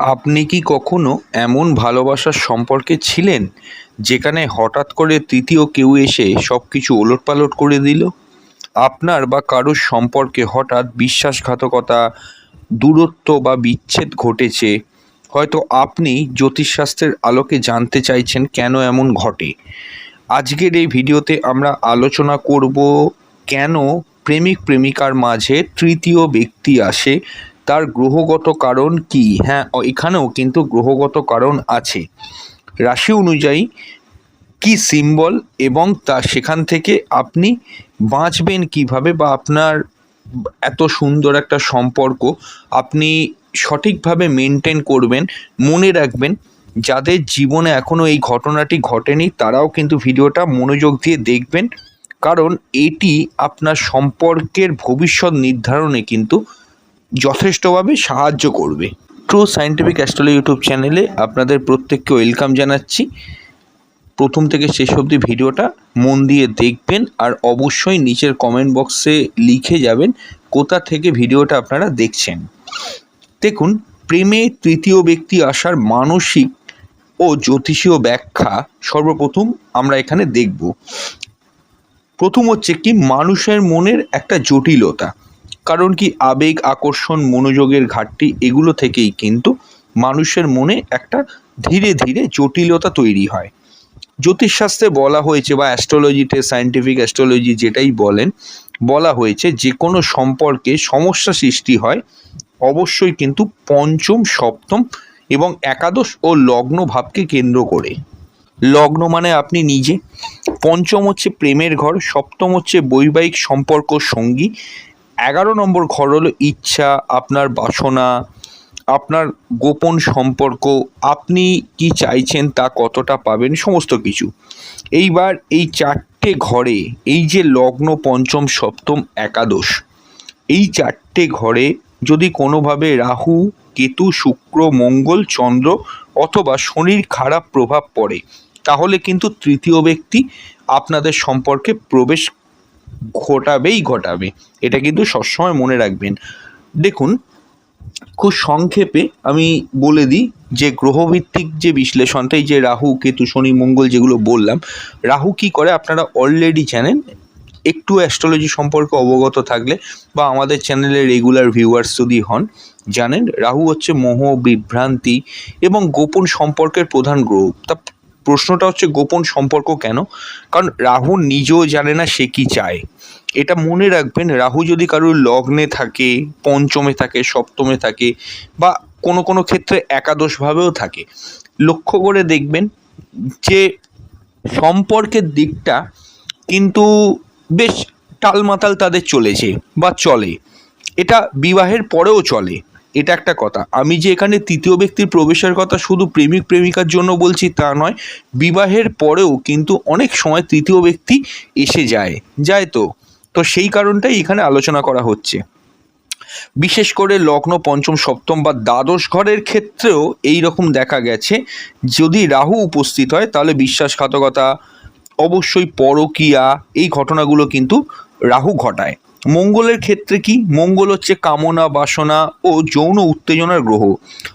আপনি কি কখনো এমন ভালোবাসার সম্পর্কে ছিলেন, যেখানে হঠাৎ করে তৃতীয় কেউ এসে সব কিছু ওলটপালট করে দিল? আপনার বা কারোর সম্পর্কে হঠাৎ বিশ্বাসঘাতকতা, দূরত্ব বা বিচ্ছেদ ঘটেছে? হয়তো আপনি জ্যোতিষশাস্ত্রের আলোকে জানতে চাইছেন কেন এমন ঘটে। আজকের এই ভিডিওতে আমরা আলোচনা করব কেন প্রেমিক প্রেমিকার মাঝে তৃতীয় ব্যক্তি আসে তার গ্রহগত কারণ কি? হ্যাঁ এখানেও কিন্তু গ্রহগত কারণ আছে। রাশি অনুযায়ী কি সিম্বল এবং তা সেখান থেকে আপনি বাঁচবেন কীভাবে বা আপনার এত সুন্দর একটা সম্পর্ক আপনি সঠিকভাবে মেনটেন করবেন, মনে রাখবেন, যাদের জীবনে এখনও এই ঘটনাটি ঘটেনি, তারাও কিন্তু ভিডিওটা মনোযোগ দিয়ে দেখবেন। কারণ এটি আপনার সম্পর্কের ভবিষ্যৎ নির্ধারণে কিন্তু যথেষ্টভাবে সাহায্য করবে। ট্রু সায়েন্টিফিক অ্যাস্ট্রোলজি ইউটিউব চ্যানেলে আপনাদের প্রত্যেককে ওয়েলকাম জানাচ্ছি। প্রথম থেকে শেষ অবধি ভিডিওটা মন দিয়ে দেখবেন আর অবশ্যই নিচের কমেন্ট বক্সে লিখে যাবেন কোথা থেকে ভিডিওটা আপনারা দেখছেন। দেখুন, প্রেমে তৃতীয় ব্যক্তি আসার মানসিক ও জ্যোতিষীয় ব্যাখ্যা সর্বপ্রথম আমরা এখানে দেখব। প্রথম হচ্ছে কি, মানুষের মনের একটা জটিলতা। কারণ কি আবেগ, আকর্ষণ, মনোযোগের ঘাটতি এগুলো থেকেই কিন্তু মানুষের মনে একটা ধীরে ধীরে জটিলতা তৈরি হয়। জ্যোতিষশাস্ত্রে বলা হয়েছে বা অ্যাস্ট্রোলজিতে সায়েন্টিফিক অ্যাস্ট্রোলজি যেটাই বলেন, বলা হয়েছে যে কোনো সম্পর্কে সমস্যা সৃষ্টি হয়, অবশ্যই কিন্তু পঞ্চম, সপ্তম এবং একাদশ ও লগ্ন ভাবকে কেন্দ্র করে। লগ্ন মানে আপনি নিজে। পঞ্চম হচ্ছে প্রেমের ঘর, সপ্তম হচ্ছে বৈবাহিক সম্পর্ক সঙ্গী এগারো নম্বর ঘর হলো ইচ্ছা, আপনার বাসনা, আপনার গোপন সম্পর্ক, আপনি কি চাইছেন তা কতটা পাবেন, সমস্ত কিছু। এইবার এই চারটে ঘরে, এই যে লগ্ন পঞ্চম, সপ্তম, একাদশ, এই চারটে ঘরে যদি কোনোভাবে রাহু, কেতু, শুক্র, মঙ্গল, চন্দ্র অথবা শনির খারাপ প্রভাব পড়ে, তাহলে কিন্তু তৃতীয় ব্যক্তি আপনাদের সম্পর্কে প্রবেশ ঘটাবেই ঘটাবে। এটা কিন্তু সবসময় মনে রাখবেন। দেখুন, খুব সংক্ষেপে আমি বলে দিই যে গ্রহভিত্তিক যে বিশ্লেষণটা, এই যে রাহু, কেতু, শনি, মঙ্গল যেগুলো বললাম, রাহু কি করে? আপনারা অলরেডি জানেন, একটু অ্যাস্ট্রোলজি সম্পর্কে অবগত থাকলে বা আমাদের চ্যানেলের রেগুলার ভিউয়ার্স যদি হন, জানেন রাহু হচ্ছে মোহ, বিভ্রান্তি এবং গোপন সম্পর্কের প্রধান গ্রহ। তা প্রশ্নটা হচ্ছে গোপন সম্পর্ক কেন? কারণ রাহু নিজেও জানে না সে কি চায়। এটা মনে রাখবেন, রাহু যদি কারোর লগ্নে থাকে, পঞ্চমে থাকে, সপ্তমে থাকে বা কোনো কোনো ক্ষেত্রে একাদশভাবেও থাকে, লক্ষ্য করে দেখবেন যে সম্পর্কের দিকটা কিন্তু বেশ টালমাতাল তাদের চলেছে বা চলে। এটা বিবাহের পরেও চলে। এটা একটা কথা। আমি যে এখানে তৃতীয় ব্যক্তির প্রবেশের কথা শুধু প্রেমিক প্রেমিকার জন্য বলছি তা নয়, বিবাহের পরেও কিন্তু অনেক সময় তৃতীয় ব্যক্তি এসে যায় যায় তো। তো সেই কারণটাই এখানে আলোচনা করা হচ্ছে। বিশেষ করে লগ্ন, পঞ্চম, সপ্তম বা দ্বাদশ ঘরের ক্ষেত্রেও এই রকম দেখা গেছে। যদি রাহু উপস্থিত হয়, তাহলে বিশ্বাসঘাতকতা, অবশ্যই পরকীয়া, এই ঘটনাগুলো কিন্তু রাহু ঘটায়। মঙ্গলের ক্ষেত্রে কি? মঙ্গল হচ্ছে কামনা, বাসনা ও যৌন উত্তেজনার গ্রহ।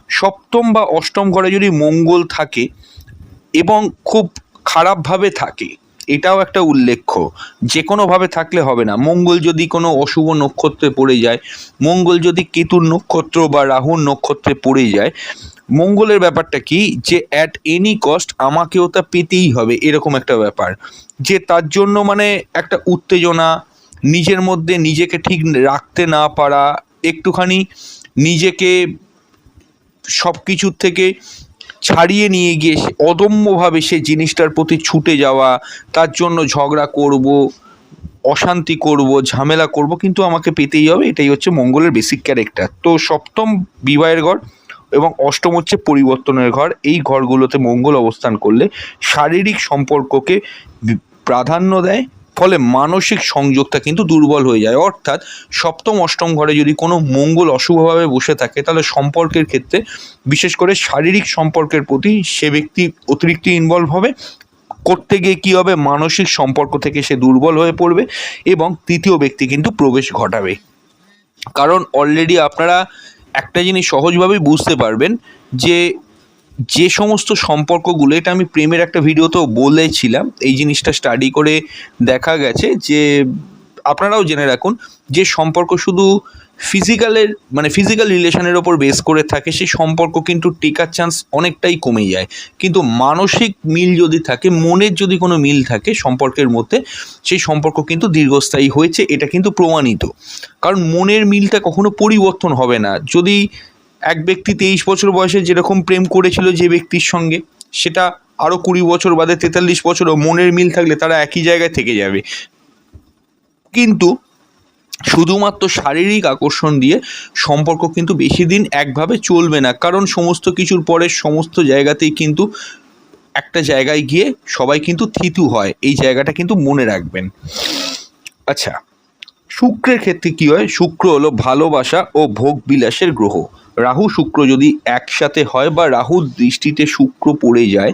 সপ্তম বা অষ্টম ঘরে যদি মঙ্গল থাকে এবং খুব খারাপভাবে থাকে, এটাও একটা উল্লেখ্য। যে কোনোভাবে থাকলে হবে না। মঙ্গল যদি কোনো অশুভ নক্ষত্রে পড়ে যায়, মঙ্গল যদি কেতুর নক্ষত্র বা রাহুর নক্ষত্রে পড়ে যায়, মঙ্গলের ব্যাপারটা কি? যে অ্যাট এনি কস্ট আমাকেও তা পেতেই হবে, এরকম একটা ব্যাপার। যে তার জন্য মানে একটা উত্তেজনা নিজের মধ্যে নিজেকে ঠিক রাখতে না পারা, একটুখানি নিজেকে সব কিছুর থেকে ছাড়িয়ে নিয়ে গিয়ে অদম্যভাবে সে জিনিসটার প্রতি ছুটে যাওয়া, তার জন্য ঝগড়া করব, অশান্তি করব, ঝামেলা করব, কিন্তু আমাকে পেতেই হবে, এটাই হচ্ছে মঙ্গলের বেসিক ক্যারেক্টার তো সপ্তম বিবাহের ঘর এবং অষ্টম হচ্ছে পরিবর্তনের ঘর, এই ঘরগুলোতে মঙ্গল অবস্থান করলে শারীরিক সম্পর্ককে প্রাধান্য দেয় ফলে মানসিক সংযোগটা কিন্তু দুর্বল হয়ে যায়। অর্থাৎ সপ্তম, অষ্টম ঘরে যদি কোনো মঙ্গল অশুভভাবে বসে থাকে, তাহলে সম্পর্কের ক্ষেত্রে বিশেষ করে শারীরিক সম্পর্কের প্রতি সে ব্যক্তি অতিরিক্ত ইনভলভ হবে। করতে গিয়ে কী হবে? মানসিক সম্পর্ক থেকে সে দুর্বল হয়ে পড়বে এবং তৃতীয় ব্যক্তি কিন্তু প্রবেশ ঘটাবে। কারণ অলরেডি আপনারা একটা জিনিস সহজভাবেই বুঝতে পারবেন যে যে সমস্ত সম্পর্কগুলো, এটা আমি প্রেমের একটা ভিডিওতেও বলেছিলাম, এই জিনিসটা স্টাডি করে দেখা গেছে যে, আপনারাও জেনে রাখুন যে সম্পর্ক শুধু ফিজিক্যালের মানে ফিজিক্যাল রিলেশনের ওপর বেস করে থাকে, সেই সম্পর্ক কিন্তু টেকার চান্স অনেকটাই কমে যায়। কিন্তু মানসিক মিল যদি থাকে, মনের যদি কোনো মিল থাকে সম্পর্কের মধ্যে, সেই সম্পর্ক কিন্তু দীর্ঘস্থায়ী হয়েছে, এটা কিন্তু প্রমাণিত। কারণ মনের মিলটা কখনো পরিবর্তন হবে না। যদি এক ব্যক্তি তেইশ বছর বয়সে যেরকম প্রেম করেছিল যে ব্যক্তির সঙ্গে, সেটা আরও কুড়ি বছর বাদে তেতাল্লিশ বছরও মনের মিল থাকলে তারা একই জায়গায় থেকে যাবে। কিন্তু শুধুমাত্র শারীরিক আকর্ষণ দিয়ে সম্পর্ক কিন্তু বেশি দিন একভাবে চলবে না, কারণ সমস্ত কিছুর পরে সমস্ত জায়গাতেই কিন্তু একটা জায়গায় গিয়ে সবাই কিন্তু থিতু হয়, এই জায়গাটা কিন্তু মনে রাখবেন। আচ্ছা শুক্রের ক্ষেত্রে কি হয়? শুক্র হলো ভালোবাসা ও ভোগ বিলাসের গ্রহ। রাহু শুক্র যদি একসাথে হয় বা রাহুর দৃষ্টিতে শুক্র পড়ে যায়,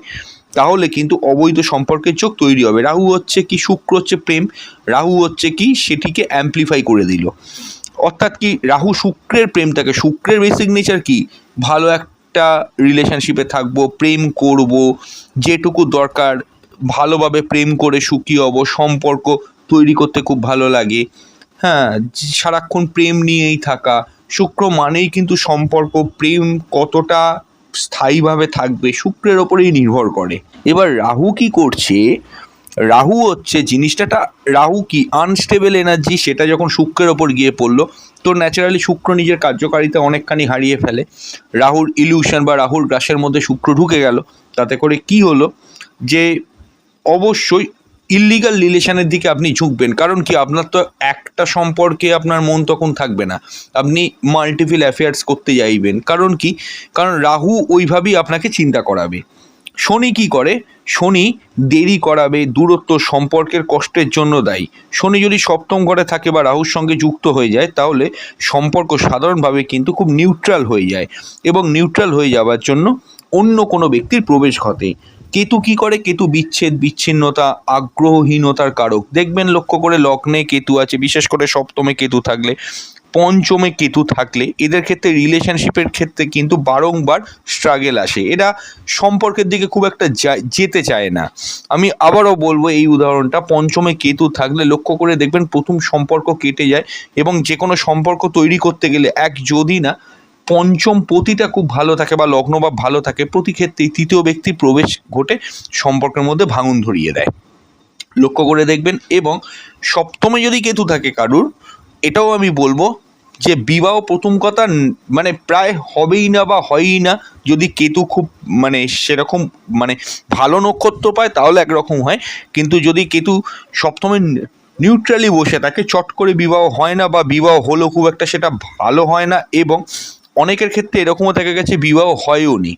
তাহলে কিন্তু অবৈধ সম্পর্কের চোখ তৈরি হবে। রাহু হচ্ছে কি শুক্র হচ্ছে প্রেম, রাহু হচ্ছে কি সেটিকে অ্যাম্পলিফাই করে দিল। অর্থাৎ কি রাহু শুক্রের প্রেমটাকে, শুক্রের বেসিক নেচার কি? ভালো একটা রিলেশনশিপে থাকব, প্রেম করব, যেটুকু দরকার, ভালোভাবে প্রেম করে সুখী হব, সম্পর্ক তৈরি করতে খুব ভালো লাগে। হ্যাঁ সারাক্ষণ প্রেম নিয়েই থাকা শুক্র মানেই কিন্তু সম্পর্ক, প্রেম কতটা স্থায়ীভাবে থাকবে শুক্রের ওপরেই নির্ভর করে। এবার রাহু কি করছে? রাহু হচ্ছে জিনিসটাটা, রাহু কি আনস্টেবল এনার্জি সেটা যখন শুক্রের ওপর গিয়ে পড়ল, তো ন্যাচারালি শুক্র নিজের কার্যকারিতা অনেকখানি হারিয়ে ফেলে। রাহুর ইলিউশন বা রাহুর গ্রাসের মধ্যে শুক্র ঢুকে গেল, তাতে করে কি হলো? যে অবশ্যই ইল্লিগাল রিলেশনের দিকে আপনি ঝুঁকবেন। কারণ কি? আপনার তো একটা সম্পর্কে আপনার মন তখন থাকবে না। আপনি মাল্টিপিল অ্যাফেয়ার্স করতে যাইবেন। কারণ কি? কারণ রাহু ওইভাবেই আপনাকে চিন্তা করাবে। শনি কি করে? শনি দেরি করাবে, দূরত্ব সম্পর্কের কষ্টের জন্য দায়ী। শনি যদি সপ্তম ঘরে থাকে বা রাহুর সঙ্গে যুক্ত হয়ে যায়, তাহলে সম্পর্ক সাধারণভাবে কিন্তু খুব নিউট্রাল হয়ে যায় এবং নিউট্রাল হয়ে যাওয়ার জন্য অন্য কোনো ব্যক্তির প্রবেশ ঘটে। কেতু কি করে? কেতু বিচ্ছেদ, বিচ্ছিন্নতা, আগ্রহহীনতার কারক। দেখবেন লক্ষ্য করে লগ্নে কেতু আছে, বিশেষ করে সপ্তমে কেতু থাকলে। পঞ্চমে কেতু থাকলে এদের ক্ষেত্রে রিলেশনশিপের ক্ষেত্রে কিন্তু বারংবার স্ট্রাগেল আসে। এরা সম্পর্কের দিকে খুব একটা যেতে চায় না। আমি আবারও বলব এই উদাহরণটা, পঞ্চমে কেতু থাকলে লক্ষ্য করে দেখবেন প্রথম সম্পর্ক কেটে যায় এবং যে কোনো সম্পর্ক তৈরি করতে গেলে এক যদি না পঞ্চম পতিটা খুব ভালো থাকে বা লগ্ন বা ভালো থাকে, প্রতি ক্ষেত্রেই তৃতীয় ব্যক্তির প্রবেশ ঘটে সম্পর্কের মধ্যে ভাঙন ধরিয়ে দেয়। লক্ষ্য করে দেখবেন এবং সপ্তমে যদি কেতু থাকে কারুর, এটাও আমি বলব যে বিবাহ প্রথম কথা মানে প্রায় হবেই না বা হয়ই না, যদি কেতু খুব মানে সেরকম মানে ভালো নক্ষত্র পায় তাহলে একরকম হয়। কিন্তু যদি কেতু সপ্তমে নিউট্রালি বসে থাকে, চট করে বিবাহ হয় না বা বিবাহ হলেও খুব একটা সেটা ভালো হয় না এবং অনেকের ক্ষেত্রে এরকমও দেখা গেছে বিবাহ হয়ও নি।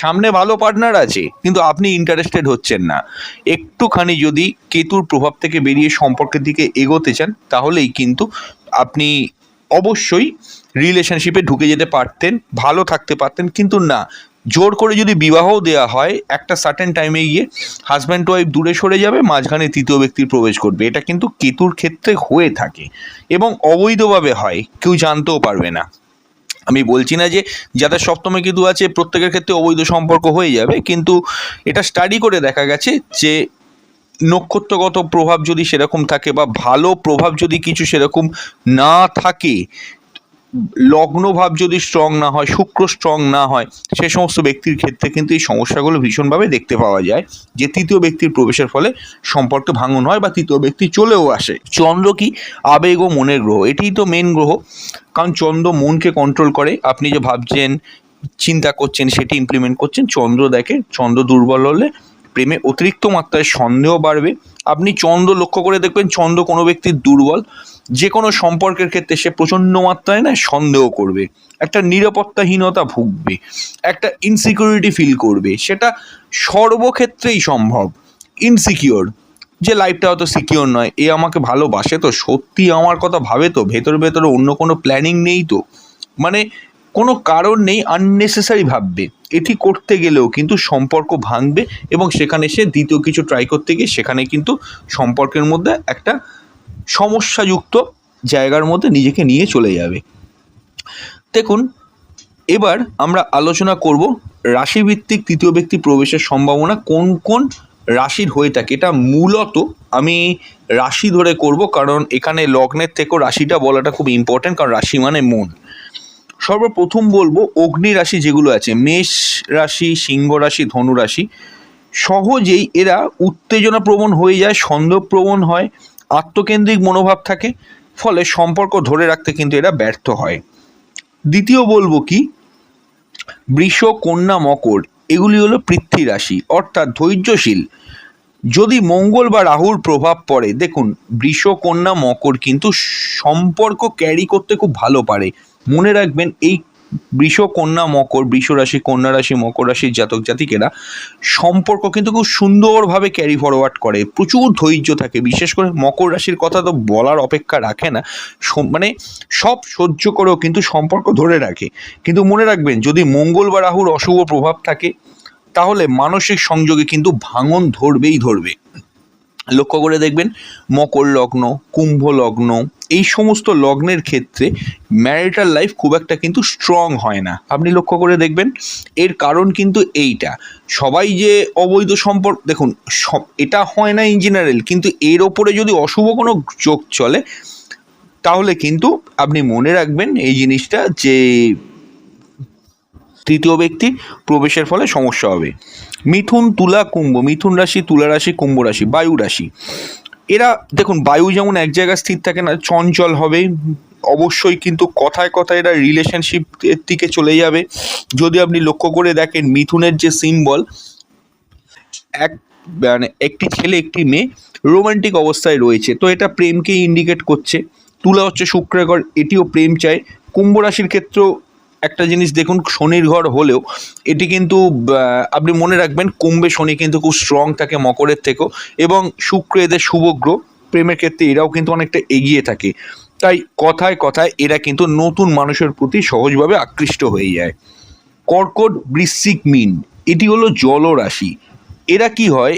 সামনে ভালো পার্টনার আছে, কিন্তু আপনি ইন্টারেস্টেড হচ্ছেন না। একটুখানি যদি কেতুর প্রভাব থেকে বেরিয়ে সম্পর্কের দিকে এগোতে চান, তাহলেই কিন্তু আপনি অবশ্যই রিলেশনশিপে ঢুকে যেতে পারতেন, ভালো থাকতে পারতেন, কিন্তু না। জোর করে যদি বিবাহও দেওয়া হয়, একটা সার্টেন টাইমে গিয়ে হাজব্যান্ড ওয়াইফ দূরে সরে যাবে, মাঝখানে তৃতীয় ব্যক্তির প্রবেশ করবে। এটা কিন্তু কেতুর ক্ষেত্রে হয়ে থাকে এবং অবৈধভাবে হয়, কেউ জানতেও পারবে না। আমি বলছি না যে যাদের সপ্তমে কিন্তু আছে, প্রত্যেকের ক্ষেত্রে অবৈধ সম্পর্ক হয়ে যাবে, কিন্তু এটা স্টাডি করে দেখা গেছে যে নক্ষত্রগত প্রভাব যদি সেরকম থাকে বা ভালো প্রভাব যদি কিছু সেরকম না থাকে লগ্ন ভাব যদি স্ট্রং না হয়, শুক্র স্ট্রং না হয়, সে সমস্ত ব্যক্তির ক্ষেত্রে কিন্তু এই সমস্যাগুলো ভীষণভাবে দেখতে পাওয়া যায় যে তৃতীয় ব্যক্তির প্রবেশের ফলে সম্পর্কে ভাঙন হয় বা তৃতীয় ব্যক্তি চলেও আসে। চন্দ্র কি? আবেগ ও মনের গ্রহ, এটিই তো মেন গ্রহ। কারণ চন্দ্র মনকে কন্ট্রোল করে, আপনি যে ভাবছেন, চিন্তা করছেন, সেটি ইমপ্লিমেন্ট করছেন, চন্দ্র দেখে, চন্দ্র দুর্বল হলে প্রেমে অতিরিক্ত মাত্রায় সন্দেহ বাড়বে। আপনি চন্দ্র লক্ষ্য করে দেখবেন, চন্দ্র কোনো ব্যক্তির দুর্বল যে কোনো সম্পর্কের ক্ষেত্রে সে প্রচণ্ড মাত্রায় না সন্দেহ করবে, একটা নিরাপত্তাহীনতা ভুগবে, একটা ইনসিকিউরিটি ফিল করবে, সেটা সর্বক্ষেত্রেই সম্ভব ইনসিকিওর যে লাইফটা হয়তো সিকিওর নয়, এ আমাকে ভালোবাসে তো, সত্যি আমার কথা ভাবে তো, ভেতর ভেতরে অন্য কোনো প্ল্যানিং নেই তো মানে কোনো কারণ নেই আননেসেসারি ভাববে, এটি করতে গেলেও কিন্তু সম্পর্ক ভাঙবে এবং সেখানে সে দ্বিতীয় কিছু ট্রাই করতে গিয়ে সেখানে কিন্তু সম্পর্কের মধ্যে একটা সমস্যাযুক্ত জায়গার মধ্যে নিজেকে নিয়ে চলে যাবে। দেখুন, এবার আমরা আলোচনা করব রাশিভিত্তিক তৃতীয় ব্যক্তি প্রবেশের সম্ভাবনা কোন কোন রাশির হয়ে থাকে। এটা মূলত আমি রাশি ধরে করব কারণ এখানে লগ্নের থেকেও রাশিটা বলাটা খুব ইম্পর্ট্যান্ট কারণ রাশি মানে মন। সর্বপ্রথম বলব অগ্নি রাশি যেগুলো আছে, মেষ রাশি, সিংহ রাশি, ধনু রাশি, সহজেই এরা উত্তেজনা প্রবণ হয়ে যায়, সন্দেহপ্রবণ হয় আত্মকেন্দ্রিক মনোভাব থাকে, ফলে সম্পর্ক ধরে রাখতে কিন্তু এরা ব্যর্থ হয়। দ্বিতীয় বলব কি? বৃষ, কন্যা, মকর, এগুলি হলো পৃথ্বী রাশি, অর্থাৎ ধৈর্যশীল। যদি মঙ্গল বা রাহুর প্রভাব পড়ে, দেখুন, বৃষ, কন্যা, মকর কিন্তু সম্পর্ক ক্যারি করতে খুব ভালো পারে। মনে রাখবেন, এই বৃষ, কন্যা, মকর, বৃষ রাশি, কন্যা রাশি, মকর রাশির জাতক জাতিকেরা সম্পর্ক কিন্তু খুব সুন্দরভাবে ক্যারি ফরওয়ার্ড করে, প্রচুর ধৈর্য থাকে। বিশেষ করে মকর রাশির কথা তো বলার অপেক্ষা রাখে না। মানে সব সহ্য করেও কিন্তু সম্পর্ক ধরে রাখে। কিন্তু মনে রাখবেন, যদি মঙ্গল বা রাহুর অশুভ প্রভাব থাকে, তাহলে মানসিক সংযোগে কিন্তু ভাঙন ধরবেই ধরবে। লক্ষ্য করে দেখবেন মকর লগ্ন, কুম্ভ লগ্ন, এই সমস্ত লগ্নের ক্ষেত্রে ম্যারিটাল লাইফ খুব একটা কিন্তু স্ট্রং হয় না। আপনি লক্ষ্য করে দেখবেন, এর কারণ কিন্তু এইটা। সবাই যে অবৈধ সম্পর্ক, দেখুন, সব, এটা হয় না ইন জেনারেল কিন্তু এর ওপরে যদি অশুভ কোনো চোখ চলে, তাহলে কিন্তু আপনি মনে রাখবেন এই জিনিসটা যে তৃতীয় ব্যক্তি প্রবেশের ফলে সমস্যা হবে। মিথুন, তুলা, কুম্ভ। মিথুন রাশি, তুলা রাশি, কুম্ভ রাশি, বায়ু রাশি। এরা, দেখুন, বায়ু যেমন এক জায়গায় স্থির থাকে না, চঞ্চল হবে। অবশ্যই কিন্তু কথায় কথায় এরা রিলেশনশিপের দিকে চলে যাবে। যদি আপনি লক্ষ্য করে দেখেন, মিথুনের যে সিম্বল এক মানে একটি ছেলে, একটি মেয়ে রোমান্টিক অবস্থায় রয়েছে। তো এটা প্রেমকেই ইন্ডিকেট করছে। তুলা হচ্ছে শুক্রের এটিও প্রেম চায়। কুম্ভ রাশির ক্ষেত্রেও একটা জিনিস দেখুন, শনির ঘর হলেও এটি কিন্তু আপনি মনে রাখবেন কুম্ভে শনি কিন্তু খুব স্ট্রং থাকে মকরের থেকেও এবং শুক্র এদের শুভগ্র প্রেমের ক্ষেত্রে এরাও কিন্তু অনেকটা এগিয়ে থাকে। তাই কথায় কথায় এরা কিন্তু নতুন মানুষের প্রতি সহজভাবে আকৃষ্ট হয়ে যায়। কর্কট বৃশ্চিক মিন, এটি হলো জলরাশি। এরা কি হয়?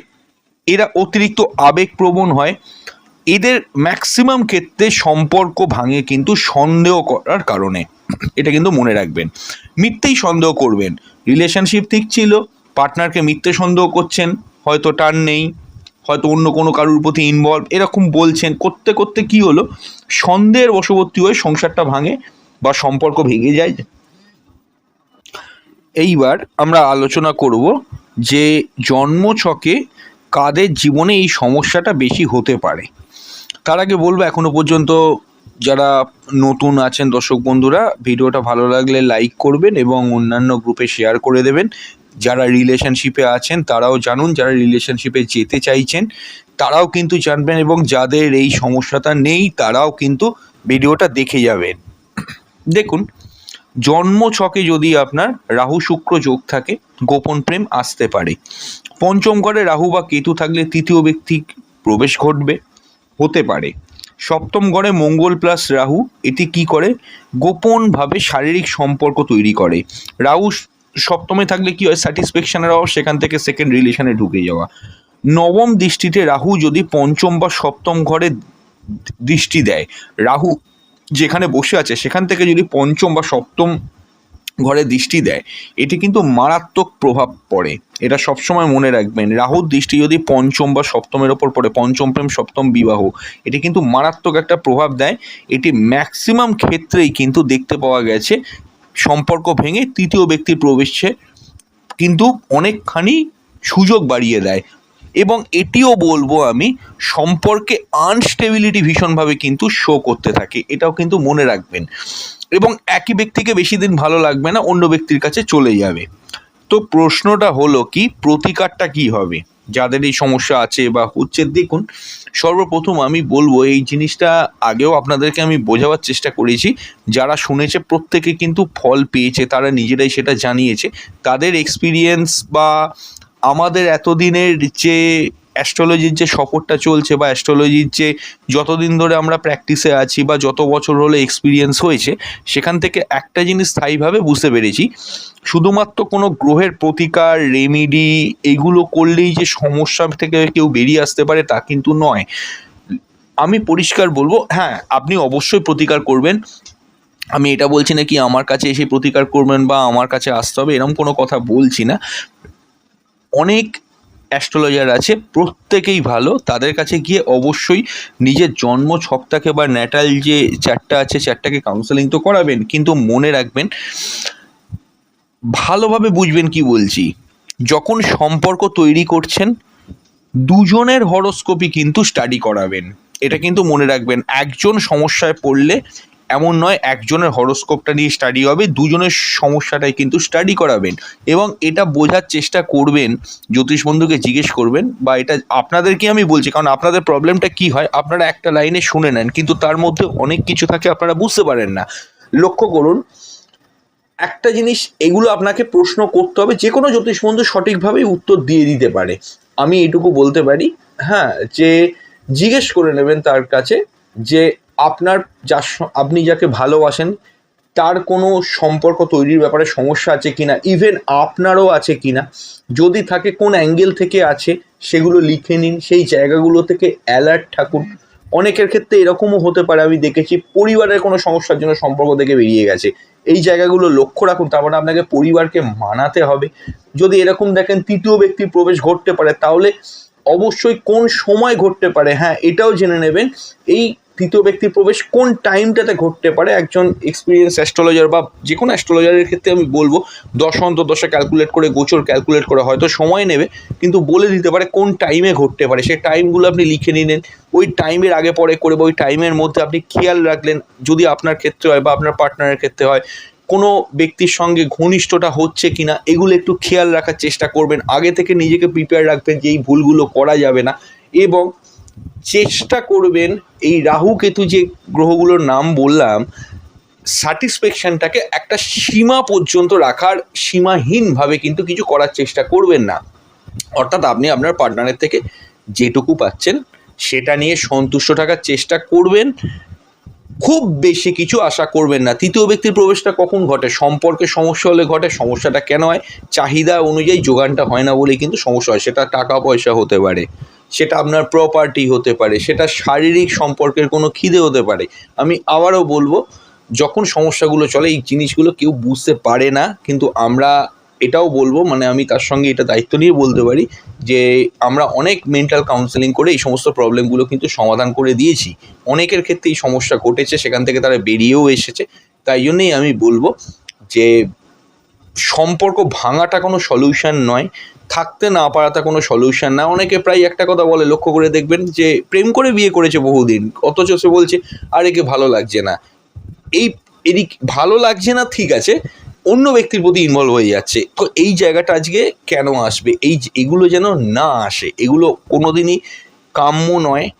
এরা অতিরিক্ত আবেগপ্রবণ হয়। এদের ম্যাক্সিমাম ক্ষেত্রে সম্পর্ক ভাঙে কিন্তু সন্দেহ করার কারণে। এটা কিন্তু মনে রাখবেন। মিথ্যেই সন্দেহ করবেন। রিলেশনশিপ ঠিক ছিল পার্টনারকে মিথ্যে সন্দেহ করছেন, হয়তো টান নেই, হয়তো অন্য কোনো কারুর প্রতি ইনভলভ এরকম বলছেন, করতে করতে কি হলো? সন্দেহের বশবর্তী হয়ে সংসারটা ভাঙে বা সম্পর্ক ভেঙে যায়। এইবার আমরা আলোচনা করব যে জন্মছকে কাদের জীবনে এই সমস্যাটা বেশি হতে পারে। তার আগে বলব, এখনও পর্যন্ত যারা নতুন আছেন দর্শক বন্ধুরা, ভিডিওটা ভালো লাগলে লাইক করবেন এবং অন্যান্য গ্রুপে শেয়ার করে দেবেন। যারা রিলেশনশিপে আছেন, তারাও জানুন, যারা রিলেশনশিপে যেতে চাইছেন, তারাও কিন্তু জানবেন এবং যাদের এই সমস্যাটা নেই, তারাও কিন্তু ভিডিওটা দেখে যাবেন। দেখুন, জন্ম ছকে যদি আপনার রাহু শুক্র যোগ থাকে, গোপন প্রেম আসতে পারে। পঞ্চম ঘরে রাহু বা কেতু থাকলে তৃতীয় ব্যক্তি প্রবেশ ঘটবে, হতে পারে। সপ্তম গড়ে মঙ্গল প্লাস রাহু, এটি কি করে? গোপনভাবে শারীরিক সম্পর্ক তৈরি করে। রাহু সপ্তমে থাকলে কি হয়? স্যাটিসফ্যাকশনের অভাব, সেখান থেকে সেকেন্ড রিলেশনে ঢুকে যাওয়া। নবম দৃষ্টিতে রাহু যদি পঞ্চম বা সপ্তম ঘরে দৃষ্টি দেয়, রাহু যেখানে বসে আছে, সেখান থেকে যদি পঞ্চম বা সপ্তম ঘরে দৃষ্টি দেয় এটি কিন্তু মারাত্মক প্রভাব পড়ে। এটা সবসময় মনে রাখবেন। রাহুর দৃষ্টি যদি পঞ্চম বা সপ্তমের ওপর পড়ে, পঞ্চম প্রেম, সপ্তম বিবাহ, এটি কিন্তু মারাত্মক একটা প্রভাব দেয়। এটি ম্যাক্সিমাম ক্ষেত্রেই কিন্তু দেখতে পাওয়া গেছে, সম্পর্ক ভেঙে তৃতীয় ব্যক্তির প্রবেশে কিন্তু অনেকখানি সুযোগ বাড়িয়ে দেয়। এবং এটিও বলব আমি, সম্পর্কে আনস্টেবিলিটি ভীষণভাবে কিন্তু শো করতে থাকে। এটাও কিন্তু মনে রাখবেন। এবং একই ব্যক্তিকে বেশি দিন ভালো লাগবে না, অন্য ব্যক্তির কাছে চলে যাবে। তো প্রশ্নটা হলো কি, প্রতিকারটা কি হবে? যাদের এই সমস্যা আছে বা হচ্ছে, দেখুন, সর্বপ্রথম আমি বলব, এই জিনিসটা আগেও আপনাদেরকে আমি বোঝাবার চেষ্টা করেছি। যারা শুনেছে, প্রত্যেকে কিন্তু ফল পেয়েছে, তারা নিজেরাই সেটা জানিয়েছে। তাদের এক্সপিরিয়েন্স বা আমাদের এতদিনের যে অ্যাস্ট্রোলজির যে সফরটা চলছে বা অ্যাস্ট্রোলজির যে যতদিন ধরে আমরা প্র্যাকটিসে আছি বা যত বছর হলে এক্সপিরিয়েন্স হয়েছে, সেখান থেকে একটা জিনিস স্থায়ীভাবে বুঝতে পেরেছি। শুধুমাত্র কোনো গ্রহের প্রতিকার রেমিডি এগুলো করলেই যে সমস্যা থেকে কেউ বেরিয়ে আসতে পারে তা কিন্তু নয়। আমি পরিষ্কার বলব হ্যাঁ আপনি অবশ্যই প্রতিকার করবেন। আমি এটা বলছি না কি আমার কাছে এসে প্রতিকার করবেন বা আমার কাছে আসতে হবে এরকম কোনো কথা বলছি না। অনেক অ্যাস্ট্রোলজার আছে, প্রত্যেকেই ভালো। তাদের কাছে গিয়ে অবশ্যই নিজের জন্ম ছকটাকে বা ন্যাটাল যে চারটা আছে চারটাকে কাউন্সেলিং তো করাবেন, কিন্তু মনে রাখবেন, ভালোভাবে বুঝবেন কি বলছি। যখন সম্পর্ক তৈরি করছেন, দুজনের হরস্কোপই কিন্তু স্টাডি করাবেন। এটা কিন্তু মনে রাখবেন, একজন সমস্যায় পড়লে এমন নয়, একজনের হরস্কোপটা নিয়ে স্টাডি হবে, দুজনের সমস্যাটাই কিন্তু স্টাডি করাবেন। এবং এটা বোঝার চেষ্টা করবেন, জ্যোতিষ বন্ধুকে জিজ্ঞেস করবেন, বা এটা আপনাদেরকে আমি বলছি, কারণ আপনাদের প্রবলেমটা কি হয়, আপনারা একটা লাইনে শুনে নেন, কিন্তু তার মধ্যে অনেক কিছু থাকে, আপনারা বুঝতে পারেন না। লক্ষ্য করুন, একটা জিনিস, এগুলো আপনাকে প্রশ্ন করতে হবে, যে কোনো জ্যোতিষ বন্ধু সঠিকভাবেই উত্তর দিয়ে দিতে পারে। আমি এটুকু বলতে পারি হ্যাঁ যে জিজ্ঞেস করে নেবেন তার কাছে, যে আপনার যার আপনি যাকে ভালোবাসেন, তার কোনো সম্পর্ক তৈরির ব্যাপারে সমস্যা আছে কি না ইভেন আপনারও আছে কি না যদি থাকে কোন অ্যাঙ্গেল থেকে আছে, সেগুলো লিখে নিন, সেই জায়গাগুলো থেকে অ্যালার্ট থাকুন। অনেকের ক্ষেত্রে এরকমও হতে পারে, আমি দেখেছি পরিবারের কোনো সমস্যার জন্য সম্পর্ক থেকে বেরিয়ে গেছে। এই জায়গাগুলো লক্ষ্য রাখুন, তারপরে আপনাকে পরিবারকে মানাতে হবে। যদি এরকম দেখেন তৃতীয় ব্যক্তির প্রবেশ ঘটতে পারে, তাহলে অবশ্যই কোন সময় ঘটতে পারে হ্যাঁ এটাও জেনে নেবেন। এই তৃতীয় ব্যক্তির প্রবেশ কোন টাইমটাতে ঘটতে পারে? একজন এক্সপিরিয়েন্স অ্যাস্ট্রোলজার বা যে কোনো অ্যাস্ট্রোলজারের ক্ষেত্রে আমি বলব, দশ অন্তর্দশা ক্যালকুলেট করে গোচর ক্যালকুলেট করে হয়তো সময় নেবে, কিন্তু বলে দিতে পারে কোন টাইমে ঘটতে পারে। সেই টাইমগুলো আপনি লিখে নিলেন, ওই টাইমের আগে পরে করে বা ওই টাইমের মধ্যে আপনি খেয়াল রাখলেন, যদি আপনার ক্ষেত্রে হয় বা আপনার পার্টনারের ক্ষেত্রে হয়, কোনো ব্যক্তির সঙ্গে ঘনিষ্ঠটা হচ্ছে কি না এগুলো একটু খেয়াল রাখার চেষ্টা করবেন। আগে থেকে নিজেকে প্রিপেয়ার রাখবেন যে এই ভুলগুলো করা যাবে না, এবং চেষ্টা করবেন এই রাহু কেতু যে গ্রহগুলোর নাম বললাম স্যাটিসফ্যাকশনটাকে একটা সীমা পর্যন্ত রাখার সীমাহীনভাবে কিন্তু কিছু করার চেষ্টা করবেন না। অর্থাৎ আপনি আপনার পার্টনারের থেকে যেটুকু পাচ্ছেন, সেটা নিয়ে সন্তুষ্ট থাকার চেষ্টা করবেন। খুব বেশি কিছু আশা করবেন না। তৃতীয় ব্যক্তির প্রবেশটা কখন ঘটে? সম্পর্কে সমস্যা হলে ঘটে, সমস্যাটা কেন হয়? চাহিদা অনুযায়ী যোগানটা হয় না বলেই কিন্তু সমস্যা হয়। সেটা টাকা পয়সা হতে পারে। সেটা আপনার প্রপার্টি হতে পারে, সেটা শারীরিক সম্পর্কের কোনো খিদে হতে পারে। আমি আবারও বলব, যখন সমস্যাগুলো চলে, এই জিনিসগুলো কেউ বুঝতে পারে না, কিন্তু আমরা এটাও বলব মানে আমি তার সঙ্গে এটা দায়িত্ব নিয়ে বলতে পারি যে, আমরা অনেক মেন্টাল কাউন্সেলিং করে এই সমস্ত প্রবলেমগুলো কিন্তু সমাধান করে দিয়েছি। অনেকের ক্ষেত্রে এই সমস্যা ঘটেছে, সেখান থেকে তারা বেরিয়েও এসেছে। তাই জন্যেই আমি বলব যে সম্পর্ক ভাঙাটা কোনো সলিউশন নয়, থাকতে না পারাটা কোনো সলিউশন না। অনেকে প্রায় একটা কথা বলে, লক্ষ্য করে দেখবেন যে প্রেম করে বিয়ে করেছে বহুদিন, অথচ সে বলছে, আর একে ভালো লাগছে না। এই এদিক, ভালো লাগছে না, ঠিক আছে, অন্য ব্যক্তির প্রতি ইনভলভ হয়ে যাচ্ছে। তো এই জায়গাটা আজকে কেন আসবে? এই এগুলো যেন না আসে, এগুলো কোনোদিনই কাম্য নয়।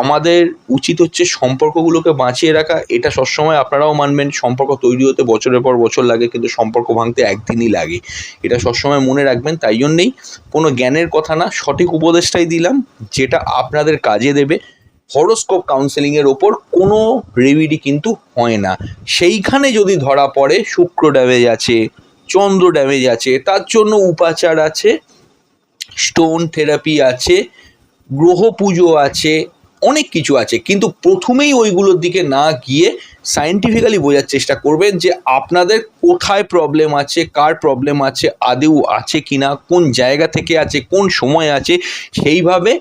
আমাদের উচিত হচ্ছে সম্পর্কগুলোকে বাঁচিয়ে রাখা। এটা সবসময় আপনারাও মানবেন, সম্পর্ক তৈরি হতে বছরের পর বছর লাগে, কিন্তু সম্পর্ক ভাঙতে একদিনই লাগে। এটা সবসময় মনে রাখবেন, তাই জন্যেই কোনো জ্ঞানের কথা না, সঠিক উপদেশটাই দিলাম, যেটা আপনাদের কাজে দেবে। হরোস্কোপ কাউন্সেলিংয়ের ওপর কোনো রেমিডি কিন্তু হয় না। সেইখানে যদি ধরা পড়ে, শুক্র ড্যামেজ আছে, চন্দ্র ড্যামেজ আছে, তার জন্য উপাচার আছে স্টোন থেরাপি আছে, গ্রহ পুজো আছে অনেক কিছু আছে, কিন্তু প্রথমেই ওইগুলোর দিকে না গিয়ে সায়েন্টিফিক্যালি বোঝার চেষ্টা করবেন যে আপনাদের কোথায় প্রবলেম আছে, কার প্রবলেম আছে আদেও আছে কি না কোন জায়গা থেকে আছে, কোন সময় আছে, সেইভাবে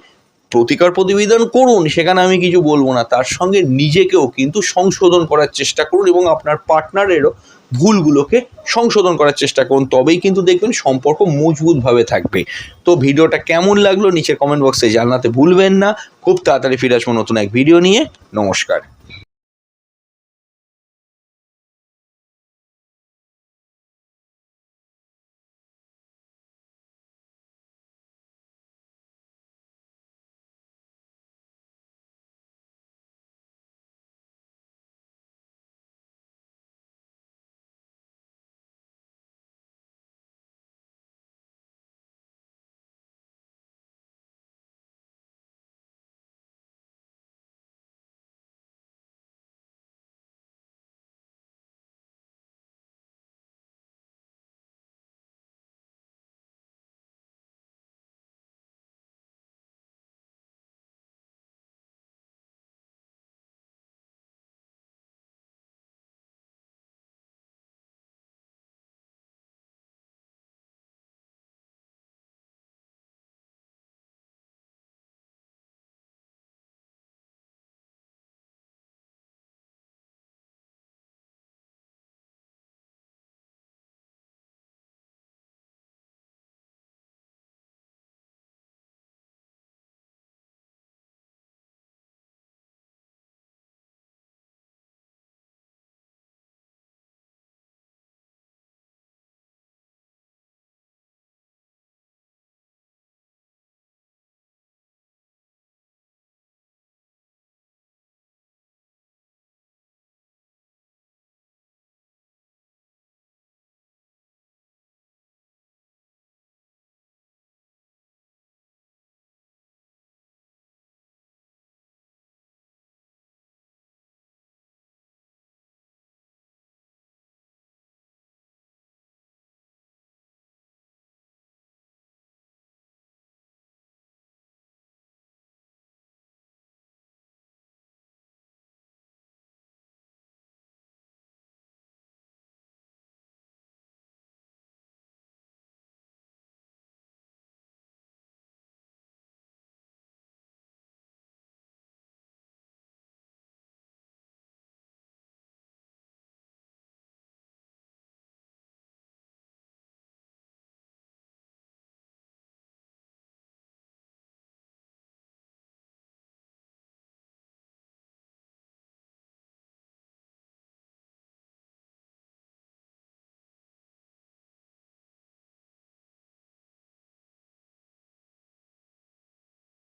প্রতিকার প্রতিবেদন করুন, সেখানে আমি কিছু বলব না। তার সঙ্গে নিজেকেও কিন্তু সংশোধন করার চেষ্টা করুন এবং আপনার পার্টনারেরও ভুলগুলোকে সংশোধন করার চেষ্টা করুন, তবেই কিন্তু দেখবেন সম্পর্ক মজবুতভাবে থাকবে। তো ভিডিওটা কেমন লাগল নিচে কমেন্ট বক্সে জানাতে ভুলবেন না। খুব তাড়াতাড়ি ফিরে আসব নতুন এক ভিডিও নিয়ে। নমস্কার।